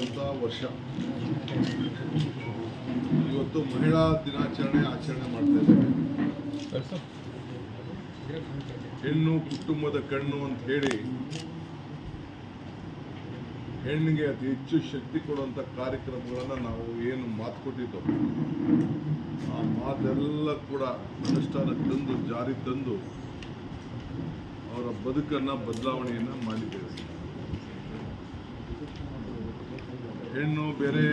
ವಿಶೇಷವಾದಂಥ ವರ್ಷ. ಇವತ್ತು ಮಹಿಳಾ ದಿನಾಚರಣೆ ಆಚರಣೆ ಮಾಡ್ತಾ ಇದ್ದೇವೆ ಹೆಣ್ಣು ಕುಟುಂಬದ ಕಣ್ಣು ಅಂತ ಹೇಳಿ ಹೆಣ್ಣಿಗೆ ಅತಿ ಹೆಚ್ಚು ಶಕ್ತಿ ಕೊಡುವಂಥ ಕಾರ್ಯಕ್ರಮಗಳನ್ನು ನಾವು ಏನು ಮಾತು ಕೊಟ್ಟಿದ್ದೋ ಆ ಮಾತೆಲ್ಲ ಕೂಡ ಅನುಷ್ಠಾನಕ್ಕೆ ತಂದು, ಜಾರಿ ತಂದು ಅವರ ಬದುಕನ್ನು ಬದಲಾವಣೆಯನ್ನು ಮಾಡಿದ್ದೇವೆ. ಹೆಣ್ಣು ಬೇರೆ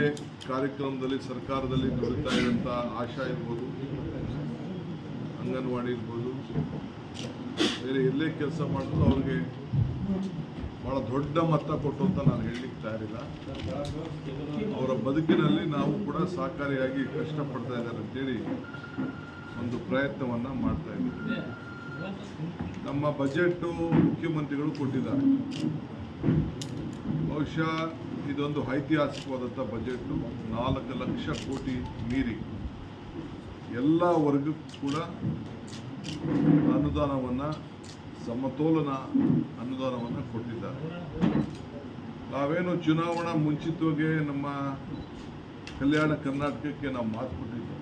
ಕಾರ್ಯಕ್ರಮದಲ್ಲಿ ಸರ್ಕಾರದಲ್ಲಿ ದೊರೆತಾ ಇರುವಂಥ ಆಶಾ ಇರ್ಬೋದು, ಅಂಗನವಾಡಿ ಇರ್ಬೋದು, ಬೇರೆ ಎಲ್ಲೇ ಕೆಲಸ ಮಾಡಿದ್ರು ಅವ್ರಿಗೆ ಭಾಳ ದೊಡ್ಡ ಮತ ಕೊಟ್ಟು ಅಂತ ನಾನು ಹೇಳಲಿಕ್ಕೆ ತಯಾರಿಲ್ಲ. ಅವರ ಬದುಕಿನಲ್ಲಿ ನಾವು ಕೂಡ ಸಹಕಾರಿಯಾಗಿ ಕಷ್ಟಪಡ್ತಾ ಇದ್ದಾರೆ ಅಂತೇಳಿ ಒಂದು ಪ್ರಯತ್ನವನ್ನು ಮಾಡ್ತಾ ಇದ್ದೀವಿ. ನಮ್ಮ ಬಜೆಟ್ಟು ಮುಖ್ಯಮಂತ್ರಿಗಳು ಕೊಟ್ಟಿದ್ದಾರೆ. ಬಹುಶಃ ಇದೊಂದು ಐತಿಹಾಸಿಕವಾದಂಥ ಬಜೆಟ್ಟು ನಾಲ್ಕು ಲಕ್ಷ ಕೋಟಿ ಮೀರಿ. ಎಲ್ಲ ವರ್ಗಕ್ಕೂ ಕೂಡ ಅನುದಾನವನ್ನು ಸಮತೋಲನ ಅನುದಾನವನ್ನು ಕೊಟ್ಟಿದ್ದಾರೆ. ನಾವೇನು ಚುನಾವಣಾ ಮುಂಚಿತವಾಗಿ ನಮ್ಮ ಕಲ್ಯಾಣ ಕರ್ನಾಟಕಕ್ಕೆ ನಾವು ಮಾತು ಕೊಟ್ಟಿದ್ದೆ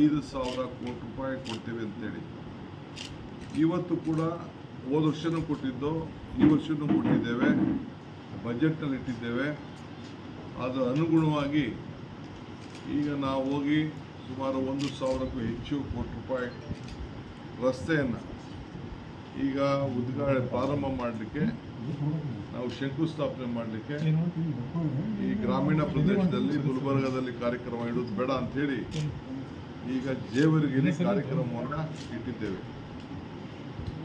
ಐದು ಸಾವಿರ ಕೋಟಿ ರೂಪಾಯಿ ಕೊಡ್ತೇವೆ ಅಂತೇಳಿ. ಇವತ್ತು ಕೂಡ ಹೋದ ವರ್ಷನೂ ಕೊಟ್ಟಿದ್ದು ಈ ವರ್ಷನೂ ಕೊಟ್ಟಿದ್ದೇವೆ. ಬಜೆಟ್ನಲ್ಲಿ ಇಟ್ಟಿದ್ದೇವೆ. ಅದರ ಅನುಗುಣವಾಗಿ ಈಗ ನಾವು ಹೋಗಿ ಸುಮಾರು ಒಂದು ಸಾವಿರಕ್ಕೂ ಹೆಚ್ಚು ಕೋಟಿ ರೂಪಾಯಿ ರಸ್ತೆಯನ್ನು ಈಗ ಉದ್ಘಾಟನೆ ಪ್ರಾರಂಭ ಮಾಡಲಿಕ್ಕೆ, ನಾವು ಶಂಕುಸ್ಥಾಪನೆ ಮಾಡಲಿಕ್ಕೆ ಈ ಗ್ರಾಮೀಣ ಪ್ರದೇಶದಲ್ಲಿ ಗುಲ್ಬರ್ಗದಲ್ಲಿ ಕಾರ್ಯಕ್ರಮ ಇಡೋದು ಬೇಡ ಅಂಥೇಳಿ ಈಗ ಜೇವರಿಗೆ ಕಾರ್ಯಕ್ರಮವನ್ನು ಇಟ್ಟಿದ್ದೇವೆ.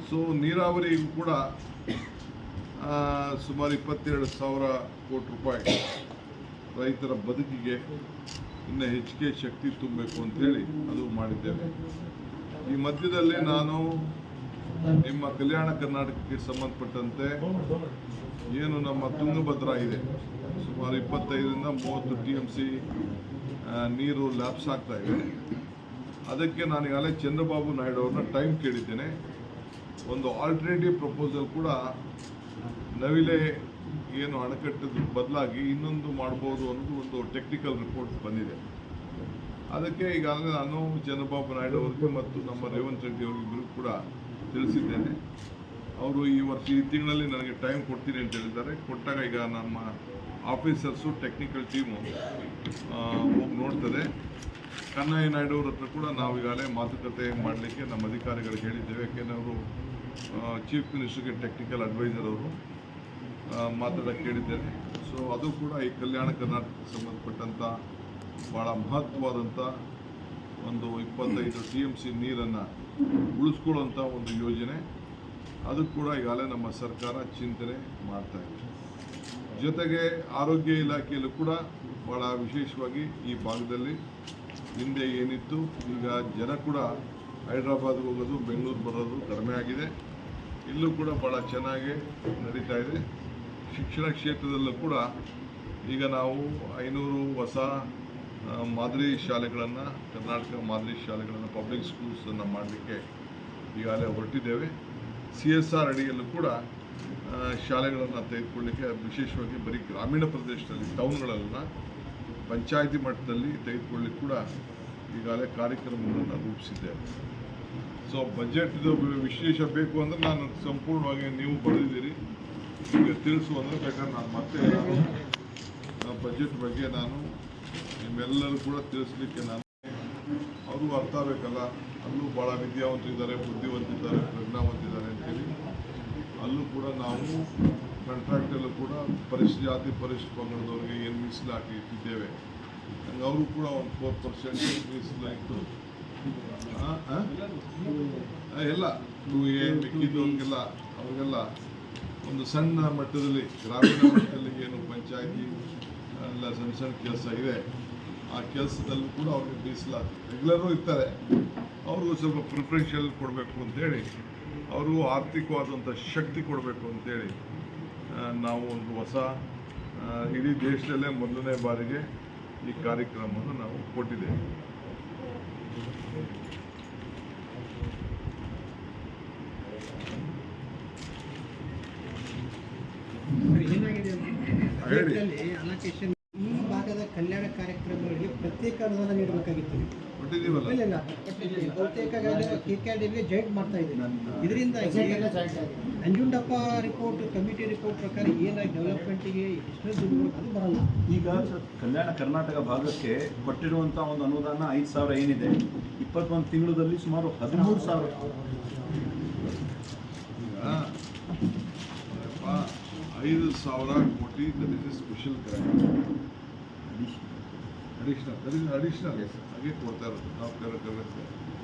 ಸೊ ನೀರಾವರಿ ಕೂಡ ಸುಮಾರು ಇಪ್ಪತ್ತೆರಡು ಸಾವಿರ ಕೋಟಿ ರೂಪಾಯಿ ರೈತರ ಬದುಕಿಗೆ ಇನ್ನು ಹೆಚ್ಚಿಗೆ ಶಕ್ತಿ ತುಂಬಬೇಕು ಅಂತೇಳಿ ಅದು ಮಾಡಿದ್ದೇವೆ. ಈ ಮಧ್ಯದಲ್ಲಿ ನಾನು ನಿಮ್ಮ ಕಲ್ಯಾಣ ಕರ್ನಾಟಕಕ್ಕೆ ಸಂಬಂಧಪಟ್ಟಂತೆ ಏನು ನಮ್ಮ ತುಂಗಭದ್ರಾ ಇದೆ. ಸುಮಾರು ಇಪ್ಪತ್ತೈದರಿಂದ ಮೂವತ್ತು ಟಿ ಎಂ ಸಿ ನೀರು ಲ್ಯಾಪ್ಸ್ ಆಗ್ತಾ ಇದೆ. ಅದಕ್ಕೆ ನಾನು ಈಗಾಗಲೇ ಚಂದ್ರಬಾಬು ನಾಯ್ಡು ಅವ್ರನ್ನ ಟೈಮ್ ಕೇಳಿದ್ದೇನೆ. ಒಂದು ಆಲ್ಟರ್ನೇಟಿವ್ ಪ್ರಪೋಸಲ್ ಕೂಡ ನವಿಲೆ ಏನು ಅಣೆಕಟ್ಟದ ಬದಲಾಗಿ ಇನ್ನೊಂದು ಮಾಡ್ಬೋದು ಅನ್ನೋದು ಒಂದು ಟೆಕ್ನಿಕಲ್ ರಿಪೋರ್ಟ್ ಬಂದಿದೆ. ಅದಕ್ಕೆ ಈಗಾಗಲೇ ನಾನು ಚಂದ್ರಬಾಬು ನಾಯ್ಡು ಅವರಿಗೆ ಮತ್ತು ನಮ್ಮ ರೇವಂತ್ ರೆಡ್ಡಿ ಅವರಿಬ್ಬರು ಕೂಡ ತಿಳಿಸಿದ್ದೇನೆ. ಅವರು ಈ ವರ್ಷ ಈ ತಿಂಗಳಲ್ಲಿ ನನಗೆ ಟೈಮ್ ಕೊಡ್ತೀನಿ ಅಂತ ಹೇಳಿದ್ದಾರೆ. ಕೊಟ್ಟಾಗ ಈಗ ನಮ್ಮ ಆಫೀಸರ್ಸು ಟೆಕ್ನಿಕಲ್ ಟೀಮು ಹೋಗಿ ನೋಡ್ತದೆ ಕನ್ನಯ್ಯ ನಾಯ್ಡು ಅವ್ರ ಹತ್ರ ಕೂಡ ನಾವು ಈಗಾಗಲೇ ಮಾತುಕತೆ ಮಾಡಲಿಕ್ಕೆ ನಮ್ಮ ಅಧಿಕಾರಿಗಳಿಗೆ ಹೇಳಿದ್ದೇವೆ. ಯಾಕೆಂದರೆ ಅವರು ಚೀಫ್ ಮಿನಿಸ್ಟರ್ಗೆ ಟೆಕ್ನಿಕಲ್ ಅಡ್ವೈಸರ್ ಅವರು. ಮಾತಾಡೋಕ್ಕೆ ಕೇಳಿದ್ದೇನೆ. ಸೊ ಅದು ಕೂಡ ಈ ಕಲ್ಯಾಣ ಕರ್ನಾಟಕಕ್ಕೆ ಸಂಬಂಧಪಟ್ಟಂಥ ಭಾಳ ಮಹತ್ವವಾದಂಥ ಒಂದು ಇಪ್ಪತ್ತೈದು ಟಿ ಎಂ ಸಿ ನೀರನ್ನು ಉಳಿಸ್ಕೊಳ್ಳುವಂಥ ಒಂದು ಯೋಜನೆ. ಅದು ಕೂಡ ಈಗಾಗಲೇ ನಮ್ಮ ಸರ್ಕಾರ ಚಿಂತನೆ ಮಾಡ್ತಾ ಇದೆ. ಜೊತೆಗೆ ಆರೋಗ್ಯ ಇಲಾಖೆಯಲ್ಲೂ ಕೂಡ ಭಾಳ ವಿಶೇಷವಾಗಿ ಈ ಭಾಗದಲ್ಲಿ ಹಿಂದೆ ಏನಿತ್ತು, ಈಗ ಜನ ಕೂಡ ಹೈದ್ರಾಬಾದ್ಗೆ ಹೋಗೋದು, ಬೆಂಗಳೂರು ಬರೋದು ಕಡಿಮೆ ಆಗಿದೆ. ಇಲ್ಲೂ ಕೂಡ ಭಾಳ ಚೆನ್ನಾಗಿ ನಡೀತಾ ಇದೆ. ಶಿಕ್ಷಣ ಕ್ಷೇತ್ರದಲ್ಲೂ ಕೂಡ ಈಗ ನಾವು ಐನೂರು ಹೊಸ ಮಾದರಿ ಶಾಲೆಗಳನ್ನು, ಕರ್ನಾಟಕ ಮಾದರಿ ಶಾಲೆಗಳನ್ನು ಪಬ್ಲಿಕ್ ಸ್ಕೂಲ್ಸನ್ನು ಮಾಡಲಿಕ್ಕೆ ಈಗಾಗಲೇ ಹೊರಟಿದ್ದೇವೆ. ಸಿ ಎಸ್ ಆರ್ ಅಡಿಯಲ್ಲೂ ಕೂಡ ಶಾಲೆಗಳನ್ನು ತೆಗೆದುಕೊಳ್ಳಿಕ್ಕೆ ವಿಶೇಷವಾಗಿ ಬರೀ ಗ್ರಾಮೀಣ ಪ್ರದೇಶದಲ್ಲಿ ಟೌನ್ಗಳಲ್ಲ ಪಂಚಾಯಿತಿ ಮಟ್ಟದಲ್ಲಿ ತೆಗೆದುಕೊಳ್ಳಿಕ್ಕೆ ಕೂಡ ಈಗಾಗಲೇ ಕಾರ್ಯಕ್ರಮಗಳನ್ನು ರೂಪಿಸಿದ್ದೇವೆ. ಸೊ ಬಜೆಟ್ ವಿಶೇಷ ಬೇಕು ಅಂದರೆ ನಾನು ಸಂಪೂರ್ಣವಾಗಿ ನೀವು ಬರೆದಿದ್ದೀರಿ. ಈಗ ತಿಳಿಸು ಅಂದರೆ ಬೇಕಾದ್ರೆ ನಾನು ಮತ್ತೆ ನಾನು ಬಜೆಟ್ ಬಗ್ಗೆ ನಾನು ನಿಮ್ಮೆಲ್ಲರೂ ಕೂಡ ತಿಳಿಸ್ಲಿಕ್ಕೆ ನಾನು ಅವರು ಅರ್ಥ ಆಗಬೇಕಲ್ಲ? ಅಲ್ಲೂ ಭಾಳ ವಿದ್ಯಾವಂತಿದ್ದಾರೆ ಬುದ್ಧಿವಂತಿದ್ದಾರೆ ಪ್ರಜ್ಞಾವಂತಿದ್ದಾರೆ ಅಂತೇಳಿ. ಅಲ್ಲೂ ಕೂಡ ನಾವು ಕಾಂಟ್ರಾಕ್ಟಲ್ಲೂ ಕೂಡ ಪರಿಶ್, ಜಾತಿ ಪರಿಶ್ ಪಂಗಡದವ್ರಿಗೆ ಏನು ಮೀಸಲಾಕಿ ಇಟ್ಟಿದ್ದೇವೆ? ಹಂಗೆ ಅವರು ಕೂಡ ಒಂದು ಫೋರ್ ಪರ್ಸೆಂಟ್ ಮೀಸಲಾಯಿತು. ಎಲ್ಲ. ಟೂ ಎ ಮಿಕ್ಕಿದ್ದವ್ರಿಗೆಲ್ಲ, ಅವ್ರಿಗೆಲ್ಲ. ಒಂದು ಸಣ್ಣ ಮಟ್ಟದಲ್ಲಿ, ಗ್ರಾಮೀಣ ಮಟ್ಟದಲ್ಲಿ ಏನು ಪಂಚಾಯತಿ, ಎಲ್ಲ ಸಣ್ಣ ಸಣ್ಣ ಕೆಲಸ ಇದೆ, ಆ ಕೆಲಸದಲ್ಲೂ ಕೂಡ ಅವ್ರಿಗೆ ಮೀಸಲಾತಿ. ರೆಗ್ಯುಲರು ಇರ್ತಾರೆ. ಅವ್ರಿಗೂ ಸ್ವಲ್ಪ ಪ್ರಿಫರೆನ್ಷಿಯಲ್ ಕೊಡಬೇಕು ಅಂತೇಳಿ ಅವ್ರಿಗೂ ಆರ್ಥಿಕವಾದಂಥ ಶಕ್ತಿ ಕೊಡಬೇಕು ಅಂತೇಳಿ ನಾವು ಒಂದು ಹೊಸ ಇಡೀ ದೇಶದಲ್ಲೇ ಮೊದಲನೇ ಬಾರಿಗೆ ಈ ಕಾರ್ಯಕ್ರಮವನ್ನು ನಾವು ಕೊಟ್ಟಿದ್ದೇವೆ ಏನಾಗಿದೆ ಹೇಳಿ. ಅಲೋಕೇಶನ್ ಈ ಭಾಗದ ಕಲ್ಯಾಣ ಕಾರ್ಯಕ್ರಮಗಳಿಗೆ ಪ್ರತ್ಯೇಕ ಅನುದಾನ ನೀಡಬೇಕಾಗಿತ್ತು. ಇಲ್ಲ ಇಲ್ಲ. ಬಹುತೇಕ ಕೆ ಕೆ ಡಿಗೆ ಜಾಯಿಂಟ್ ಮಾಡ್ತಾ ಇದ್ದೀವಿ ಇದರಿಂದ ನಂಜುಂಡಪ್ಪ ರಿಪೋರ್ಟ್ ಕಮಿಟಿ ರಿಪೋರ್ಟ್ ಪ್ರಕಾರ ಏನಾಗಿ ಡೆವಲಪ್ಮೆಂಟಿಗೆ ಎಷ್ಟು ದುಡ್ಡು ಅದು ಬರಲ್ಲ. ಈಗ ಕಲ್ಯಾಣ ಕರ್ನಾಟಕ ಭಾಗಕ್ಕೆ ಕೊಟ್ಟಿರುವಂಥ ಒಂದು ಅನುದಾನ ಐದು ಸಾವಿರ ಏನಿದೆ? ಇಪ್ಪತ್ತೊಂದು ತಿಂಗಳಲ್ಲಿ ಸುಮಾರು ಹದಿಮೂರು ಸಾವಿರ. ಐದು ಸಾವಿರ crore that is special grant additional that is additional ಹಾಗೆ ಕೊಡ್ತಾ ಇರೋದು. ನಾವು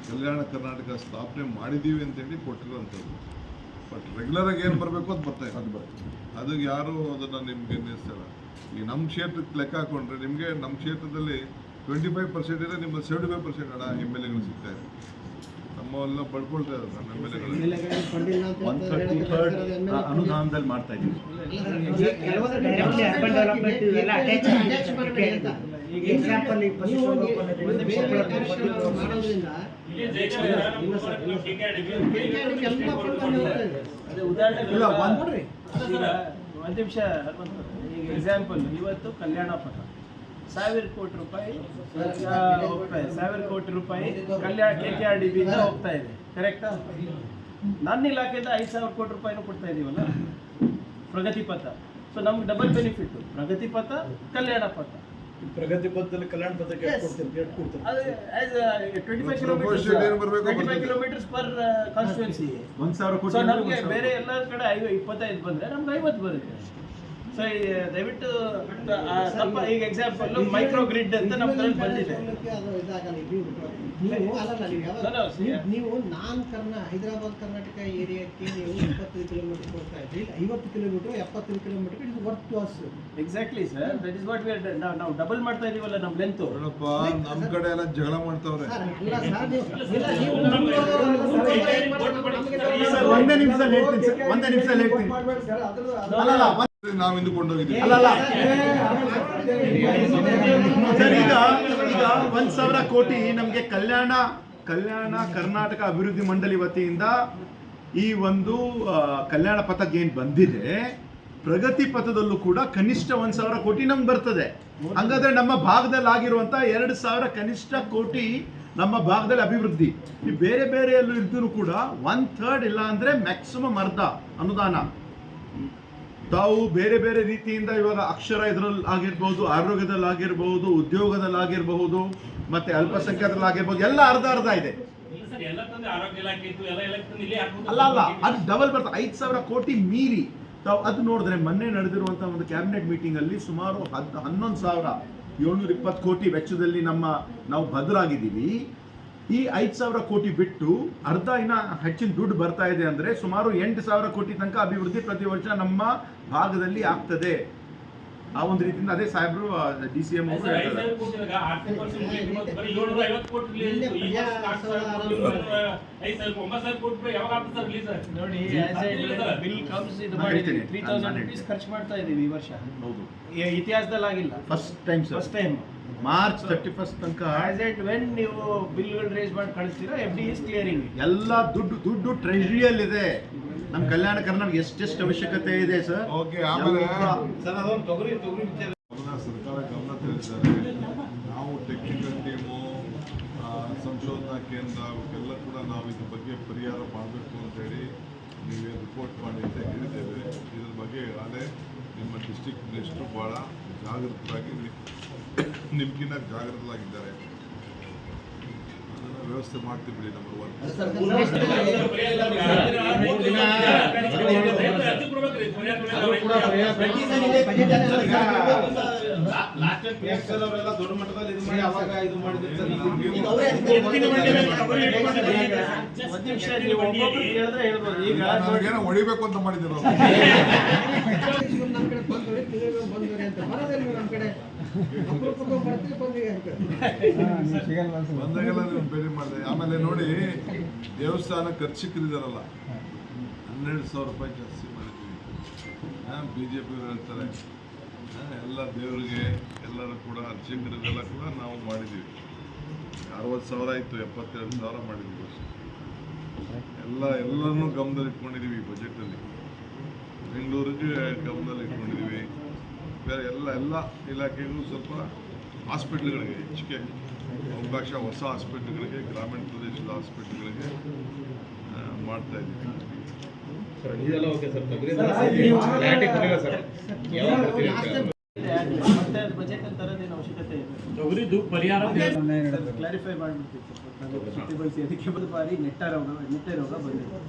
ಕಲ್ಯಾಣ ಕರ್ನಾಟಕ ಸ್ಥಾಪನೆ ಮಾಡಿದ್ದೀವಿ ಅಂತೇಳಿ ಕೊಟ್ಟಿರೋಂಥದ್ದು ಬಟ್ ರೆಗ್ಯುಲರ್ ಆಗಿ ಏನು ಬರಬೇಕು ಅದು ಬರ್ತಾ ಇದೆ ಅದು ಬರ್ತದೆ ಅದು ಯಾರು ಅದನ್ನು ನಿಮಗೆ ನಿಲ್ಲಿಸ್ತಾರೆ? ಈ ನಮ್ಮ ಕ್ಷೇತ್ರಕ್ಕೆ ಲೆಕ್ಕ ಹಾಕೊಂಡ್ರೆ ನಿಮಗೆ ನಮ್ಮ ಕ್ಷೇತ್ರದಲ್ಲಿ ಟ್ವೆಂಟಿ ಫೈವ್ ಪರ್ಸೆಂಟ್ ಇದೆ ನಿಮ್ಮ ಸೆವೆಂಟಿ ಫೈವ್ ಪರ್ಸೆಂಟ್ ಹಣ ಎಂ ಎಲ್ ಎಗಳು ಸಿಗ್ತಾ ಇದೆ. ನಮ್ಮವೆಲ್ಲ ಪಡ್ಕೊಳ್ತಾ ಇದ್ದಾರೆ ನಮ್ಮ ಎಂ ಎಲ್ ಅನುದಾನದಲ್ಲಿ ಮಾಡ್ತಾ ಇದ್ದೀವಿ. ಒಂದು ಇಲ್ಲ. ನಿಮಿಷ ಎಕ್ಸಾಂಪಲ್ ಇವತ್ತು ಕಲ್ಯಾಣ ಪಥ. ಸಾವಿರ ಕೋಟಿ ರೂಪಾಯಿ ಹೋಗ್ತಾ ಇದೆ ಸಾವಿರ ಕೋಟಿ ರೂಪಾಯಿ Kalyana K K R D B ಇಂದ ಹೋಗ್ತಾ ಇದೆ. ಕರೆಕ್ಟಾ ನನ್ನ ಇಲಾಖೆಯಿಂದ ಐದು ಸಾವಿರ ಕೋಟಿ ರೂಪಾಯಿನೂ ಕೊಡ್ತಾ ಇದೀವಲ್ಲ? ಪ್ರಗತಿ ಪಥ. ಸೊ ನಮ್ಗೆ ಡಬಲ್ ಬೆನಿಫಿಟ್ ಪ್ರಗತಿ ಪಥ ಕಲ್ಯಾಣ ಪಥ. ಪ್ರಗತಿ ಪಥದಲ್ಲಿ ಕಲ್ಯಾಣ ಪಥಕ್ಕೆ twenty five kilometres per constituency ಒಂದು ಸಾವಿರ ಕೋಟಿ ನಮಗೆ ಬೇರೆ ಎಲ್ಲ ಕಡೆ ಐವ ಇಪ್ಪತ್ತೈದು ಬಂದ್ರೆ ನಮ್ಗೆ ಐವತ್ತು ಬರುತ್ತೆ. ಸೊ ದಯವಿಟ್ಟು ಆ, ಸ್ವಲ್ಪ ಈಗ ಎಕ್ಸಾಂಪಲ್ ಮೈಕ್ರೋ ಗ್ರಿಡ್ ಅಂತ ನಮ್ಮ ಬಂದಿದೆ. ನೀವು ನಾನ್ ಕರ್ನ ಹೈದರಾಬಾದ್ ಕರ್ನಾಟಕ ಏರಿಯಾಕ್ಕೆ ನೀವು ಇಪ್ಪತ್ತೈದು ಕಿಲೋಮೀಟರ್ ಕೊಡ್ತಾ ಇದ್ರಿ. ಐವತ್ತು ಕಿಲೋಮೀಟರ್ ಎಪ್ಪತ್ತೈದು ಕಿಲೋಮೀಟರ್ ಇದು worth to us exactly sir that is what we ನಾವು ನಾವು ಡಬಲ್ ಮಾಡ್ತಾ ಇದೀವಲ್ಲ ನಮ್ಮ ಲೆಂತ್ ನಮ್ಮ ಕಡೆ ಎಲ್ಲ ಜಗಳ ಮಾಡ್ತಾವ್ರೆ. ಒಂದೇ ನಿಮಿಷ ಹೇಳ್ತೀನಿ ಸರ್, ಒಂದೇ ನಿಮಿಷ ಹೇಳ್ತೀನಿ. ಸರ್, ಅದ್ರದ್ದು- ನಾವು ಇಂದು ಕೊಂಡೋಗಿದ್ದೀವಿ ಸರ್ ಈಗ ಈಗ ಒಂದ್ ಸಾವಿರ ಕೋಟಿ ನಮ್ಗೆ ಕಲ್ಯಾಣ ಕಲ್ಯಾಣ ಕರ್ನಾಟಕ ಅಭಿವೃದ್ಧಿ ಮಂಡಳಿ ವತಿಯಿಂದ ಈ ಒಂದು ಆ, ಕಲ್ಯಾಣ ಪಥಕ್ಕೆ ಏನ್ ಬಂದಿದೆ ಪ್ರಗತಿ ಪಥದಲ್ಲೂ ಕೂಡ ಕನಿಷ್ಠ ಒಂದ್ ಸಾವಿರ ಕೋಟಿ ನಮ್ಗೆ ಬರ್ತದೆ. ಹಂಗಾದ್ರೆ ನಮ್ಮ ಭಾಗದಲ್ಲಿ ಆಗಿರುವಂತ ಎರಡು ಸಾವಿರ ಕನಿಷ್ಠ ಕೋಟಿ ನಮ್ಮ ಭಾಗದಲ್ಲಿ ಅಭಿವೃದ್ಧಿ. ಈ ಬೇರೆ ಬೇರೆ ಎಲ್ಲೂ ಇದ್ರೂ ಕೂಡ ಒನ್ ಥರ್ಡ್ ಇಲ್ಲ ಅಂದ್ರೆ ಮ್ಯಾಕ್ಸಿಮಮ್ ಅರ್ಧ ಅನುದಾನ. ತಾವು ಬೇರೆ ಬೇರೆ ರೀತಿಯಿಂದ ಇವಾಗ ಅಕ್ಷರ ಇದರಲ್ಲಿ ಆಗಿರ್ಬೋದು ಆರೋಗ್ಯದಲ್ಲಿ ಆಗಿರ್ಬಹುದು ಉದ್ಯೋಗದಲ್ಲಿ ಆಗಿರಬಹುದು ಮತ್ತೆ ಅಲ್ಪಸಂಖ್ಯಾತರಲ್ಲಿ ಆಗಿರ್ಬೋದು ಎಲ್ಲ ಅರ್ಧ ಅರ್ಧ ಇದೆ ಅಲ್ಲ ಅಲ್ಲ ಅದು ಡಬಲ್ ಬರ್ತದೆ ಐದು ಸಾವಿರ ಕೋಟಿ ಮೀರಿ ತಾವು ಅದು ನೋಡಿದ್ರೆ ಮೊನ್ನೆ ನಡೆದಿರುವಂಥ ಒಂದು ಕ್ಯಾಬಿನೆಟ್ ಮೀಟಿಂಗ್ ಅಲ್ಲಿ ಸುಮಾರು ಹದ್ ಹನ್ನೊಂದು ಸಾವಿರ ಏಳ್ನೂರ ಇಪ್ಪತ್ತು ಕೋಟಿ ವೆಚ್ಚದಲ್ಲಿ ನಮ್ಮ ನಾವು ಭದ್ರಾಗಿದ್ದೀವಿ. ಈ ಐದು ಸಾವಿರ ಕೋಟಿ ಬಿಟ್ಟು ಅರ್ಧ ಇನ್ನ ಹೆಚ್ಚಿನ ದುಡ್ಡು ಬರ್ತಾ ಇದೆ ಅಂದ್ರೆ ಸುಮಾರು ಎಂಟು ಸಾವಿರ ಕೋಟಿ ತನಕ ಅಭಿವೃದ್ಧಿ ಪ್ರತಿ ವರ್ಷ ನಮ್ಮ ಭಾಗದಲ್ಲಿ ಆಗ್ತದೆ. ಆ ಒಂದು ರೀತಿಯಿಂದ ಅದೇ ಸಾಹೇಬರು ಡಿ ಸಿ ಎಂ ಖರ್ಚು ಮಾಡ್ತಾ ಇದೀವಿ ಈ ವರ್ಷ. ಹೌದು. ಇತಿಹಾಸದಲ್ಲಿ ಆಗಿಲ್ಲ first time sir first time March thirty first ತನಕ ಆಸ್ ವೆನ್ ನೀವು ಬಿಲ್ಗಳು ರೇಸ್ ಮಾಡಿ ಕಳಿಸ್ತೀರಾ ಎಫ್ ಡಿ ಇಸ್ ಕ್ಲಿಯರಿಂಗ್ ಎಲ್ಲ ದುಡ್ಡು ದುಡ್ಡು ಟ್ರೆಜರಿಯಲ್ಲಿದೆ ನಮ್ಮ ಕಲ್ಯಾಣ ಕರ್ನಾಟಕ ಎಷ್ಟೆಷ್ಟು ಅವಶ್ಯಕತೆ ಇದೆ ಸರ್ ಓಕೆ ಆಮೇಲೆ ಸರ್ ಅದೊಂದು ತೊಗರಿ ತೊಗರಿ ವಿಚಾರ. ಸರ್ಕಾರ ಗಮನ ತಿಳಿಸಿದ್ದಾರೆ. ನಾವು ಟೆಕ್ನಿಕಲ್ ಟೀಮು ಸಂಶೋಧನಾ ಕೇಂದ್ರ ಅವಕ್ಕೆಲ್ಲ ಕೂಡ ನಾವು ಇದ್ರ ಬಗ್ಗೆ ಪರಿಹಾರ ಮಾಡಬೇಕು ಅಂತೇಳಿ ನೀವೇ ರಿಪೋರ್ಟ್ ಮಾಡಿ ಅಂತ ಹೇಳಿದ್ದೇವೆ. ಇದ್ರ ಬಗ್ಗೆ ಈಗಾಗಲೇ ನಿಮ್ಮ ಡಿಸ್ಟಿಕ್ ಮಿನಿಸ್ಟ್ರು ಭಾಳ ಜಾಗೃತರಾಗಿ ನಿಮ್ಗಿನ್ನ ಜಾಗೃತರಾಗಿದ್ದಾರೆ ಅದನ್ನು ವ್ಯವಸ್ಥೆ ಮಾಡ್ತೀವಿ ಬಿಡಿ ನಂಬರ್ ಒನ್ ದೊಡ್ಡ ಮಟ್ಟದಲ್ಲಿ ಇದು ಮಾಡಿ ಅವಾಗ ಇದು ಮಾಡಿದ್ರೆ ಈಗ- ಹೊಡಿಬೇಕು ಅಂತ ಮಾಡಿದ್ದೀರ ಬಂದಾಗೆಲ್ಲ ಬೇರೆ ಮಾಡಿದೆ. ಆಮೇಲೆ ನೋಡಿ ದೇವಸ್ಥಾನ ಖರ್ಚಿಕರಿದಾರಲ್ಲ ಹನ್ನೆರಡು ಸಾವಿರ ರೂಪಾಯಿ ಜಾಸ್ತಿ ಮಾಡಿದ್ವಿ ಬಿ ಜೆ ಪಿ ಹೇಳ್ತಾರೆ. ಹಾ, ಎಲ್ಲ ದೇವರಿಗೆ ಎಲ್ಲರೂ ಕೂಡ ಅರ್ಚಕರಿಗೆಲ್ಲ ಕೂಡ ನಾವು ಮಾಡಿದ್ದೀವಿ. ಅರವತ್ತು ಸಾವಿರ ಇತ್ತು ಎಪ್ಪತ್ತೆರಡು ಸಾವಿರ ಮಾಡಿದ್ವಿ ಅಷ್ಟೇ ಎಲ್ಲ ಎಲ್ಲರನ್ನೂ ಗಮನದಲ್ಲಿ ಇಟ್ಕೊಂಡಿದ್ದೀವಿ ಬಜೆಟಲ್ಲಿ ಬೆಂಗಳೂರಿಗೆ ಗಮನದಲ್ಲಿ ಇಟ್ಕೊಂಡಿದ್ದೀವಿ ಬೇರೆ ಎಲ್ಲ ಎಲ್ಲ ಇಲಾಖೆಗೂ ಸ್ವಲ್ಪ ಹಾಸ್ಪಿಟ್ಲ್ಗಳಿಗೆ ಹೆಚ್ಚಿಗೆ ಅವಕಾಶ ಹೊಸ ಹಾಸ್ಪಿಟ್ಲ್ಗಳಿಗೆ ಗ್ರಾಮೀಣ ಪ್ರದೇಶದ ಹಾಸ್ಪಿಟ್ಲ್ಗಳಿಗೆ ಮಾಡ್ತಾ ಇದ್ದೀವಿ. ಕ್ಲಾರಿಫೈ ಮಾಡಿಬಿಡ್ತೀವಿ ಅದಕ್ಕೆ ಒಂದು ಬಾರಿ ನೆಟ್ಟ ರೋಗ ನೆಟ್ಟೆ ರೋಗ ಬಂದಿದೆ.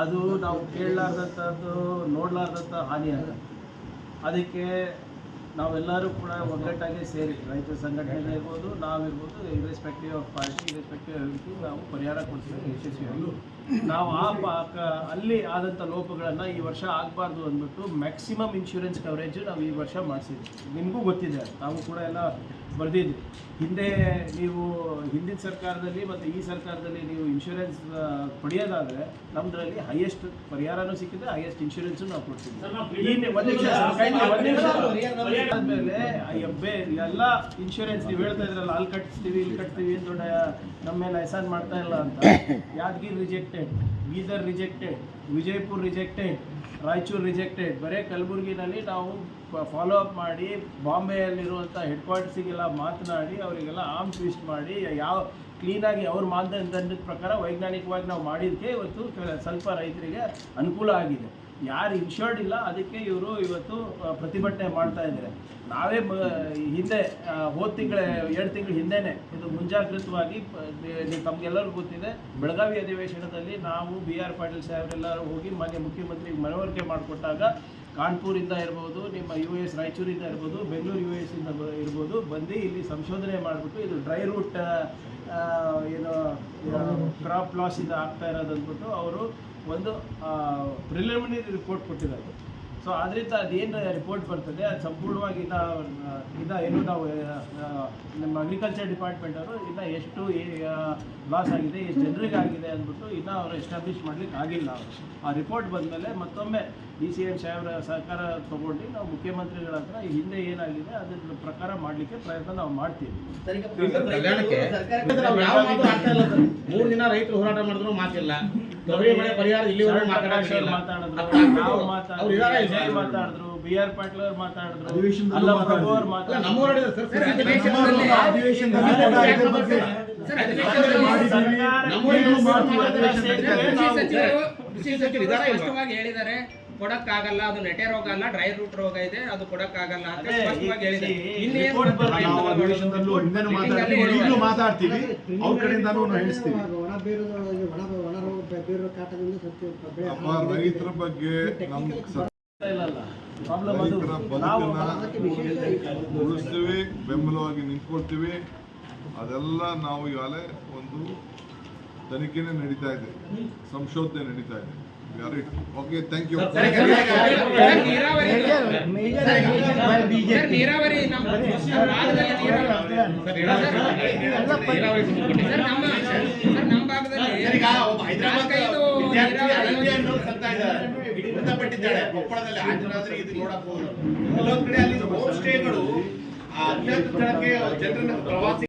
ಅದು ನಾವು ಕೇಳಲಾರ್ದಂಥದ್ದು ನೋಡಲಾರ್ದಂಥ ಹಾನಿ ಆಗುತ್ತೆ ಅದಕ್ಕೆ ನಾವೆಲ್ಲರೂ ಕೂಡ ಒಗ್ಗಟ್ಟಾಗಿ ಸೇರಿ, ರೈತ ಸಂಘಟನೆ ಇರ್ಬೋದು, ನಾವಿರ್ಬೋದು irrespective of party irrespective of ನಾವು ಪರಿಹಾರ ಕೊಡ್ತೀವಿ ಯಶಸ್ವಿಯಾಗಿ. ನಾವು ಆ ಪಾಕ, ಅಲ್ಲಿ ಆದಂಥ ಲೋಪಗಳನ್ನು ಈ ವರ್ಷ ಆಗಬಾರ್ದು ಅಂದ್ಬಿಟ್ಟು ಮ್ಯಾಕ್ಸಿಮಮ್ ಇನ್ಶೂರೆನ್ಸ್ ಕವರೇಜ್ ನಾವು ಈ ವರ್ಷ ಮಾಡಿಸಿದ್ವಿ. ನಿಮಗೂ ಗೊತ್ತಿದೆ ನಾವು ಕೂಡ ಎಲ್ಲ ಬರೆದಿದ್ವಿ. ಹಿಂದೆ ನೀವು ಹಿಂದಿನ ಸರ್ಕಾರದಲ್ಲಿ ಮತ್ತು ಈ ಸರ್ಕಾರದಲ್ಲಿ ನೀವು ಇನ್ಶೂರೆನ್ಸ್ ಪಡೆಯೋದಾದರೆ ನಮ್ಮದ್ರಲ್ಲಿ ಹೈಯೆಸ್ಟ್ ಪರಿಹಾರನೂ ಸಿಕ್ಕಿದೆ ಹೈಯೆಸ್ಟ್ ಇನ್ಶೂರೆನ್ಸು ನಾವು ಕೊಡ್ತೀವಿ. ಆದ್ಮೇಲೆ ಎಬ್ಬೆ ಎಲ್ಲ ಇನ್ಶೂರೆನ್ಸ್ ನೀವು ಹೇಳ್ತಾ ಇದ್ರಲ್ಲ ಅಲ್ಲಿ ಕಟ್ತೀವಿ ಇಲ್ಲಿ ಕಟ್ತೀವಿ ಅಂತ ದೊಡ್ಡ ನಮ್ಮ ಮೇಲೆ ಮಾಡ್ತಾ ಇಲ್ಲ ಅಂತ. Yadgiri rejected Bidar rejected Vijayapur rejected Raichur rejected ಬರೀ ಕಲಬುರಗಿನಲ್ಲಿ ನಾವು ಫಾಲೋ ಅಪ್ ಮಾಡಿ ಬಾಂಬೆಯಲ್ಲಿರುವಂಥ ಹೆಡ್ ಕ್ವಾರ್ಟರ್ಸಿಗೆಲ್ಲ ಮಾತನಾಡಿ ಅವರಿಗೆಲ್ಲ ಆರ್ಮ್ ಟ್ವಿಸ್ಟ್ ಮಾಡಿ, ಯಾವ ಕ್ಲೀನಾಗಿ ಅವ್ರ ಮಾನದಂಡದ ಪ್ರಕಾರ ವೈಜ್ಞಾನಿಕವಾಗಿ ನಾವು ಮಾಡಿದ್ದಕ್ಕೆ ಇವತ್ತು ಸ್ವಲ್ಪ ರೈತರಿಗೆ ಅನುಕೂಲ ಆಗಿದೆ. ಯಾರು ಇನ್ಶೋರ್ಡ್ ಇಲ್ಲ, ಅದಕ್ಕೆ ಇವರು ಇವತ್ತು ಪ್ರತಿಭಟನೆ ಮಾಡ್ತಾ ಇದ್ದಾರೆ. ನಾವೇ ಹಿಂದೆ ಹೋದ ತಿಂಗಳ, ಎರಡು ತಿಂಗಳ ಹಿಂದೆನೆ ಇದು ನಿ- ತಮ್ಗೆಲ್ಲರಿಗೂ ಗೊತ್ತಿದೆ, ಬೆಳಗಾವಿ ಅಧಿವೇಶನದಲ್ಲಿ ನಾವು ಬಿ ಆರ್ ಪಾಟೀಲ್ ಸಾಹೇಬರೆಲ್ಲರೂ ಹೋಗಿ ಮಾನ್ಯ ಮುಖ್ಯಮಂತ್ರಿಗೆ ಮನವರಿಕೆ ಮಾಡಿಕೊಟ್ಟಾಗ ಕಾನ್ಪುರಿಂದ ಇರ್ಬೋದು, ನಿಮ್ಮ ಯು ಎಸ್ ರಾಯಚೂರಿಂದ ಇರ್ಬೋದು, ಬೆಂಗಳೂರು ಯು ಎಸ್ ಇಂದ ಇರ್ಬೋದು, ಬಂದು ಇಲ್ಲಿ ಸಂಶೋಧನೆ ಮಾಡಿಬಿಟ್ಟು ಇದು ಡ್ರೈ ರೂಟ್ ಏನು ಕ್ರಾಪ್ ಲಾಸ್ ಲಾಸಿಂದ ಆಗ್ತಾ ಇರೋದು ಅಂದ್ಬಿಟ್ಟು ಅವರು ಒಂದು ಪ್ರಿಲಿಮಿನರಿ ರಿಪೋರ್ಟ್ ಕೊಟ್ಟಿದ್ದಾರೆ. ಸೊ ಅದರಿಂದ ಅದೇನು ರಿಪೋರ್ಟ್ ಬರ್ತದೆ ಅದು ಸಂಪೂರ್ಣವಾಗಿ ಇನ್ನು ಇನ್ನು ಏನು ನಾವು ನಮ್ಮ ಅಗ್ರಿಕಲ್ಚರ್ ಡಿಪಾರ್ಟ್ಮೆಂಟ್ ಅವರು ಇನ್ನು ಎಷ್ಟು ಲಾಸ್ ಆಗಿದೆ ಎಷ್ಟು ಜನರಿಗೆ ಆಗಿದೆ ಅಂದ್ಬಿಟ್ಟು ಇನ್ನೂ ಅವರು ಎಸ್ಟಾಬ್ಲಿಷ್ ಮಾಡ್ಲಿಕ್ಕೆ ಆಗಿಲ್ಲ ಅವರು. ಆ ರಿಪೋರ್ಟ್ ಬಂದಮೇಲೆ ಮತ್ತೊಮ್ಮೆ ಡಿ ಸಿ ಎಂ ಸಾಹೇಬ್ರ ಸಹಕಾರ ತಗೊಂಡು ನಾವು ಮುಖ್ಯಮಂತ್ರಿಗಳ ಹತ್ರ ಈ ಹಿಂದೆ ಏನಾಗಿದೆ ಅದ್ರ ಪ್ರಕಾರ ಮಾಡಲಿಕ್ಕೆ ಪ್ರಯತ್ನ ನಾವು ಮಾಡ್ತೀವಿ. ಕಲ್ಯಾಣಕ್ಕೆ. ನಾವು ಯಾವ ಮಾತು ಆಡ್ತಾ ಇಲ್ಲ ಸರ್. ಮೂರು ದಿನ ರೈತರು ಹೋರಾಟ ಮಾಡಿದ್ರು ಮಾತಿಲ್ಲ. ಬೆಳೆ ಪರಿಹಾರ ಇಲ್ಲಿವರೆಗೂ ಮಾತಾಡಿದ್ರು ಬಿ ಆರ್ ಪಾಟೀಲ್ ಅವ್ರು ಮಾತಾಡಿದ್ರು ಅಧಿವೇಶನದಲ್ಲೂ ಕೊಡಕ್ಕಾಗಲ್ಲ ಅದು ನೆಟೆ ರೋಗ ಅಲ್ಲ ಡ್ರೈ ರೂಟ್ ರೋಗ ಇದೆ ಅದು ಕೊಡಕ್ಕಾಗಲ್ಲ ಅಂತ ಸ್ಪಷ್ಟವಾಗಿ ಹೇಳಿದೆ ಇನ್ನೇನು ಮಾತಾಡ್ತೀವಿ ಈಗಲೂ ಮಾತಾಡ್ತೀವಿ ಅವ್ರ ಕಡೆಯಿಂದಾನು ಹೇಳಿಸ್ತೀವಿ. ಒಣ ಬೇರು ಒಣ ಒಣ ರೋಗ ಬೆ- ಸತ್ಯ ಬೆಳೆ ರೈತರ ಬಗ್ಗೆ ಇಲ್ಲಲ್ಲ ಪ್ರಾಬ್ಲಮ್ ಅದು ರೈತರ ಬದುಕನ್ನ ಉಳಿಸ್ತೀವಿ ಬೆಂಬಲವಾಗಿ ನಿಂತ್ಕೊಳ್ತೀವಿ. ಅದೆಲ್ಲ ನಾವು ಈಗಾಗಲೇ ಒಂದು ತನಿಖೆನೇ ನಡೀತಾ ಇದೆ ಸಂಶೋಧನೆ ನಡೀತಾ ಇದೆ. ಓಕೆ ಥ್ಯಾಂಕ್ ಯು ನೀರಾವರಿ ನಮ್ಮ ಭಾಗದಲ್ಲಿ. ಮೃತಪಟ್ಟಿದ್ದಾಳೆ ಕೊಪ್ಪಳದಲ್ಲಿ ಹಾಜರಾದ್ರೆ ಇದು ನೋಡಬಹುದು. ಕೆಲವೊಂದ್ ಕಡೆ ಅಲ್ಲಿ ಹೋಮ್ ಸ್ಟೇಗಳು ಆ ಅಜ್ಞಾತ ಸ್ಥಳಕ್ಕೆ ಜನರನ್ನ ಪ್ರವಾಸಿ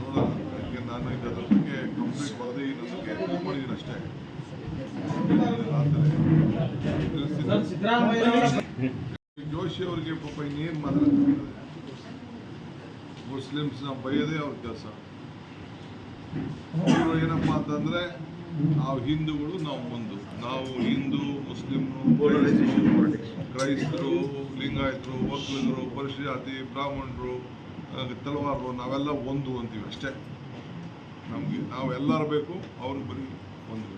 ನೋಡೋಣ ಅದಕ್ಕೆ ನಾನು ಈಗ ಅದ್ರ ಬಗ್ಗೆ ಕಂಪ್ಲೀಟ್ ವರದಿ ನನಗೆ ಮಾಡಿದ್ದೀನಿ ಅಷ್ಟೇ ಜೋಶಿ ಅವರಿಗೆ ಪಾಪ ಇನ್ನೇನು ಮಾತಾಡ್ತಾರೆ? ಮುಸ್ಲಿಮ್ಸ್ನ ಬೈಯೋದೇ ಅವ್ರ ಕೆಲಸ. ಅವರು ಏನಪ್ಪಾ ಅಂತಂದ್ರೆ ನಾವು ಹಿಂದೂಗಳು, ನಾವು ಒಂದು ನಾವು ಹಿಂದೂ, ಮುಸ್ಲಿಮ್ರು, ಕ್ರೈಸ್ತರು, ಲಿಂಗಾಯತರು ಒಕ್ಕಲಿಗರು ಜಾತಿ ಬ್ರಾಹ್ಮಣರು ತಲವಾರರು, ನಾವೆಲ್ಲ ಒಂದು ಅಂತೀವಿ ಅಷ್ಟೇ. ನಮಗೆ ನಾವೆಲ್ಲರೂ ಬೇಕು, ಅವ್ರಿಗೆ ಬರೀ ಒಂದು